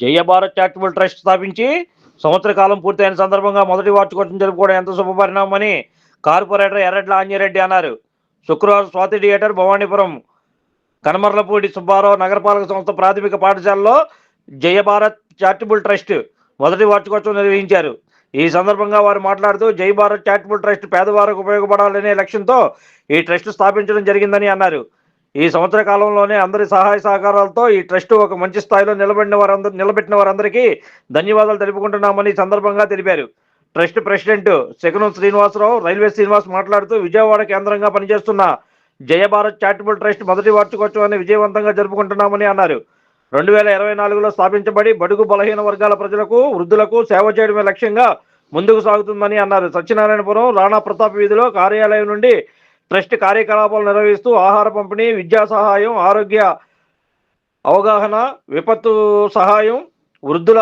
జయ Bharat charitable trust స్థాపించి సంవత్సర కాలం పూర్తయిన సందర్భంగా మొదటి వార్షికోత్సవం జరుపుకోవడం ఎంత శుభపరిణామని కార్పొరేటర్ ఎర్రడ్ల ఆంజరెడ్డి అన్నారు. శుక్రవారం స్వాతి థియేటర్ భవానీపురం కనమర్లపూడి సుబ్బారావు నగరపాలక సంస్థ ప్రాథమిక పాఠశాలలో జయభారత్ చారిటబుల్ ట్రస్ట్ మొదటి వార్షికోత్సవం నిర్వహించారు. ఈ సందర్భంగా వారు మాట్లాడుతూ జై భారత్ చారిటబుల్ ట్రస్ట్ పేదవారికి ఉపయోగపడాలనే లక్ష్యంతో ఈ ట్రస్ట్ స్థాపించడం జరిగిందని అన్నారు. ఈ సంవత్సర కాలంలోనే అందరి సహాయ సహకారాలతో ఈ ట్రస్ట్ ఒక మంచి స్థాయిలో నిలబడిన వారందరూ నిలబెట్టిన వారందరికీ ధన్యవాదాలు తెలుపుకుంటున్నామని ఈ సందర్భంగా తెలిపారు. Trust president Shakunam Srinivasarao railway Srinivas మాట్లాడుతూ విజయవాడ కేంద్రంగా పనిచేస్తున్న జయభారత్ చారిటబుల్ ట్రస్ట్ మొదటి వార్షికోత్సవాన్ని విజయవంతంగా జరుపుకుంటున్నామని అన్నారు. రెండు వేల ఇరవై నాలుగులో స్థాపించబడి బడుగు బలహీన వర్గాల ప్రజలకు వృద్ధులకు సేవ చేయడమే లక్ష్యంగా ముందుకు సాగుతుందని అన్నారు. సత్యనారాయణపురం రాణా ప్రతాప్ వీధిలో కార్యాలయం నుండి ట్రస్ట్ కార్యకలాపాలు నిర్వహిస్తూ ఆహార పంపిణీ విద్యా సహాయం ఆరోగ్య అవగాహన విపత్తు సహాయం వృద్ధుల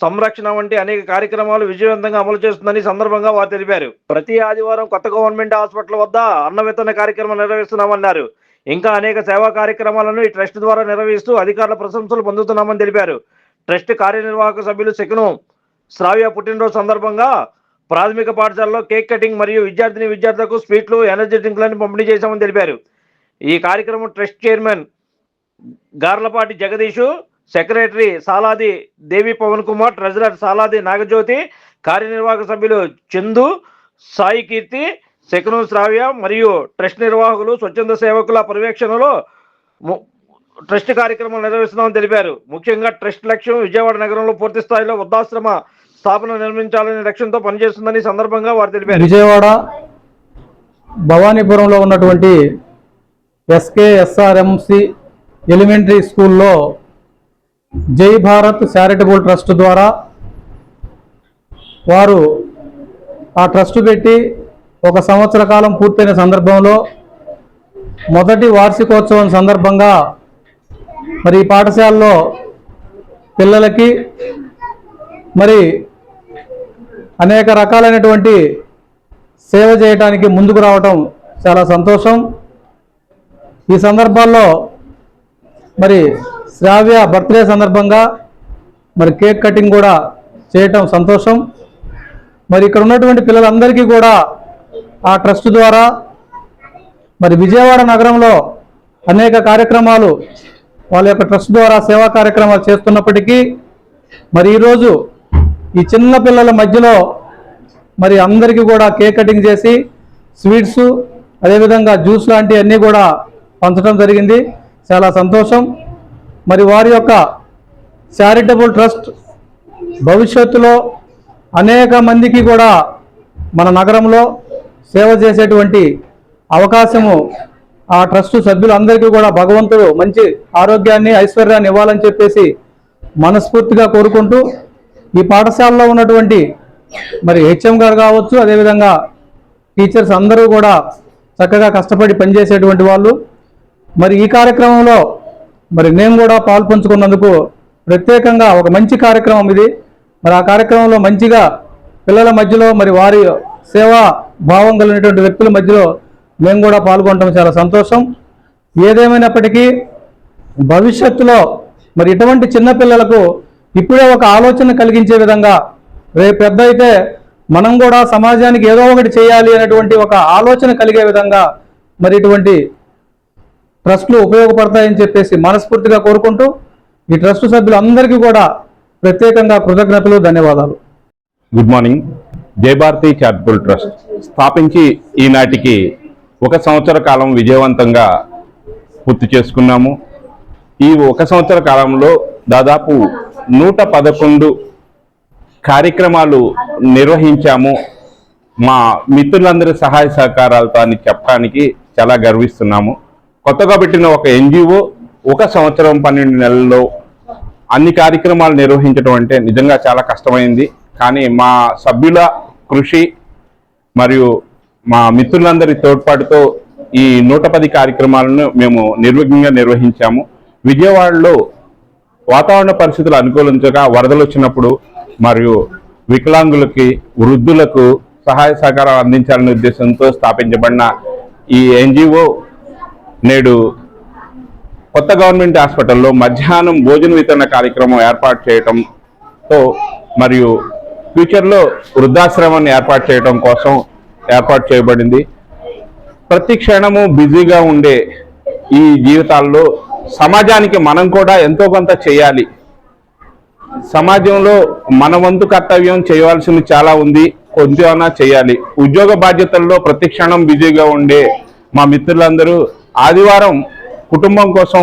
సంరక్షణ వంటి అనేక కార్యక్రమాలు విజయవంతంగా అమలు చేస్తుందని సందర్భంగా వారు తెలిపారు. ప్రతి ఆదివారం కొత్త గవర్నమెంట్ హాస్పిటల్ వద్ద అన్న వితరణ కార్యక్రమం నిర్వహిస్తున్నామన్నారు. ఇంకా అనేక సేవా కార్యక్రమాలను ఈ ట్రస్ట్ ద్వారా నిర్వహిస్తూ అధికారుల ప్రశంసలు పొందుతున్నామని తెలిపారు. ట్రస్ట్ కార్యనిర్వాహక సభ్యులు శకునం శ్రావ్య పుట్టినరోజు సందర్భంగా ప్రాథమిక పాఠశాలలో కేక్ కటింగ్ మరియు విద్యార్థిని విద్యార్థులకు స్వీట్లు ఎనర్జీ డ్రింక్లను పంపిణీ చేశామని తెలిపారు. ఈ కార్యక్రమం trust chairman Garlapati Jagadeesh secretary Saladi Devi Pavan Kumar treasurer Saladi Nagajyothi కార్యనిర్వాహక సభ్యులు చందు సాయి కీర్తి శకునం శ్రావ్య మరియు ట్రస్ట్ నిర్వాహకులు స్వచ్ఛంద సేవకుల పర్యవేక్షణలో ము- ట్రస్ట్ కార్యక్రమం నిర్వహిస్తున్నామని తెలిపారు. ముఖ్యంగా ట్రస్ట్ లక్ష్యం విజయవాడ నగరంలో పూర్తి స్థాయిలో వృద్ధాశ్రమ స్థాపన నిర్మించాలనే లక్ష్యంతో పనిచేస్తుందని సందర్భంగా వారు తెలిపారు. విజయవాడ భవానీపురంలో ఉన్నటువంటి ఎస్కేఎస్ఆర్ఎంసి ఎలిమెంటరీ స్కూల్లో జై భారత్ చారిటబుల్ ట్రస్ట్ ద్వారా వారు ఆ ట్రస్ట్ పెట్టి ఒక సంవత్సర కాలం పూర్తయిన సందర్భంలో మొదటి వార్షికోత్సవం సందర్భంగా మరి ఈ పాఠశాలలో పిల్లలకి మరి అనేక రకాలైనటువంటి సేవ చేయడానికి ముందుకు రావటం చాలా సంతోషం. ఈ సందర్భాల్లో మరి శ్రావ్య బర్త్డే సందర్భంగా మరి కేక్ కటింగ్ కూడా చేయటం సంతోషం. మరి ఇక్కడ ఉన్నటువంటి పిల్లలందరికీ కూడా ఆ ట్రస్ట్ ద్వారా మరి విజయవాడ నగరంలో అనేక కార్యక్రమాలు వాళ్ళ యొక్క ట్రస్ట్ ద్వారా సేవా కార్యక్రమాలు చేస్తున్నప్పటికీ మరి ఈరోజు ఈ చిన్న పిల్లల మధ్యలో మరి అందరికీ కూడా కేక్ కటింగ్ చేసి స్వీట్స్ అదేవిధంగా జ్యూస్ లాంటివి అన్నీ కూడా పంచడం జరిగింది. చాలా సంతోషం. మరి వారి యొక్క చారిటబుల్ ట్రస్ట్ భవిష్యత్తులో అనేక మందికి కూడా మన నగరంలో సేవ చేసేటువంటి అవకాశము ఆ ట్రస్ట్ సభ్యులందరికీ కూడా భగవంతుడు మంచి ఆరోగ్యాన్ని ఐశ్వర్యాన్ని ఇవ్వాలని చెప్పేసి మనస్ఫూర్తిగా కోరుకుంటూ ఈ పాఠశాలలో ఉన్నటువంటి మరి హెచ్ఎం గారు కావచ్చు అదేవిధంగా టీచర్స్ అందరూ కూడా చక్కగా కష్టపడి పనిచేసేటువంటి వాళ్ళు. మరి ఈ కార్యక్రమంలో మరి నేను కూడా పాల్పంచుకున్నందుకు ప్రత్యేకంగా ఒక మంచి కార్యక్రమం ఇది. మరి ఆ కార్యక్రమంలో మంచిగా పిల్లల మధ్యలో మరి వారి సేవా భావం కలిగినటువంటి వ్యక్తుల మధ్యలో మేము కూడా పాల్గొనడం చాలా సంతోషం. ఏదేమైనప్పటికీ భవిష్యత్తులో మరి ఇటువంటి చిన్న పిల్లలకు ఇప్పుడే ఒక ఆలోచన కలిగించే విధంగా రేపు పెద్ద అయితే మనం కూడా సమాజానికి ఏదో ఒకటి చేయాలి అనేటువంటి ఒక ఆలోచన కలిగే విధంగా మరి ఇటువంటి ట్రస్టులు ఉపయోగపడతాయని చెప్పేసి మనస్ఫూర్తిగా కోరుకుంటూ ఈ ట్రస్ట్ సభ్యులందరికీ కూడా ప్రత్యేకంగా కృతజ్ఞతలు ధన్యవాదాలు. Good morning. Jayabharathi charitable trust స్థాపించి ఈనాటికి ఒక సంవత్సర కాలం విజయవంతంగా పూర్తి చేసుకున్నాము. ఈ ఒక సంవత్సర కాలంలో దాదాపు నూట పదకొండు కార్యక్రమాలు నిర్వహించాము. మా మిత్రులందరి సహాయ సహకారాలతో అని చెప్పడానికి చాలా గర్విస్తున్నాము. కొత్తగా పెట్టిన ఒక ఎన్జిఓ ఒక సంవత్సరం పన్నెండు నెలల్లో అన్ని కార్యక్రమాలు నిర్వహించడం అంటే నిజంగా చాలా కష్టమైంది. కానీ మా సభ్యుల కృషి మరియు మా మిత్రులందరి తోడ్పాటుతో ఈ నూట పది కార్యక్రమాలను మేము నిర్విఘ్నంగా నిర్వహించాము. విజయవాడలో వాతావరణ పరిస్థితులు అనుకూలించగా వరదలు వచ్చినప్పుడు మరియు వికలాంగులకి వృద్ధులకు సహాయ సహకారాలు అందించాలనే ఉద్దేశంతో స్థాపించబడిన ఈ ఎన్జిఓ నేడు కొత్త గవర్నమెంట్ హాస్పిటల్లో మధ్యాహ్నం భోజన వితరణ కార్యక్రమం ఏర్పాటు చేయడంతో మరియు ఫ్యూచర్లో వృద్ధాశ్రమాన్ని ఏర్పాటు చేయడం కోసం ఏర్పాటు చేయబడింది. ప్రతి క్షణము బిజీగా ఉండే ఈ జీవితాల్లో సమాజానికి మనం కూడా ఎంతో కొంత చేయాలి. సమాజంలో మన వంతు కర్తవ్యం చేయవలసింది చాలా ఉంది. కొంచెమైనా చేయాలి. ఉద్యోగ బాధ్యతల్లో ప్రతి క్షణం బిజీగా ఉండే మా మిత్రులందరూ ఆదివారం కుటుంబం కోసం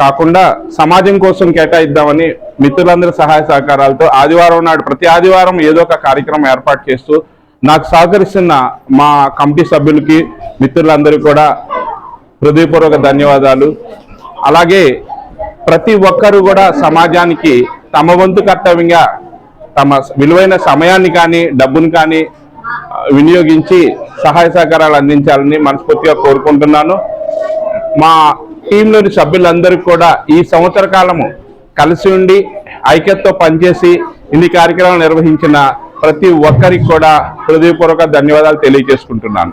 కాకుండా సమాజం కోసం కేటాయిద్దామని మిత్రులందరి సహాయ సహకారాలతో ఆదివారం నాడు ప్రతి ఆదివారం ఏదో ఒక కార్యక్రమం ఏర్పాటు చేస్తూ నాకు సహకరిస్తున్న మా కమిటీ సభ్యులకి మిత్రులందరూ కూడా హృదయపూర్వక ధన్యవాదాలు. అలాగే ప్రతి ఒక్కరు కూడా సమాజానికి తమ వంతు కర్తవ్యంగా తమ విలువైన సమయాన్ని కానీ డబ్బును కానీ వినియోగించి సహాయ సహకారాలు అందించాలని మనస్ఫూర్తిగా కోరుకుంటున్నాను. మా టీంలోని సభ్యులందరికీ కూడా ఈ సంవత్సర కాలము కలిసి ఉండి ఐక్యతతో పనిచేసి ఇన్ని కార్యక్రమాలు నిర్వహించిన ప్రతి ఒక్కరికి కూడా హృదయపూర్వక ధన్యవాదాలు తెలియజేసుకుంటున్నాను.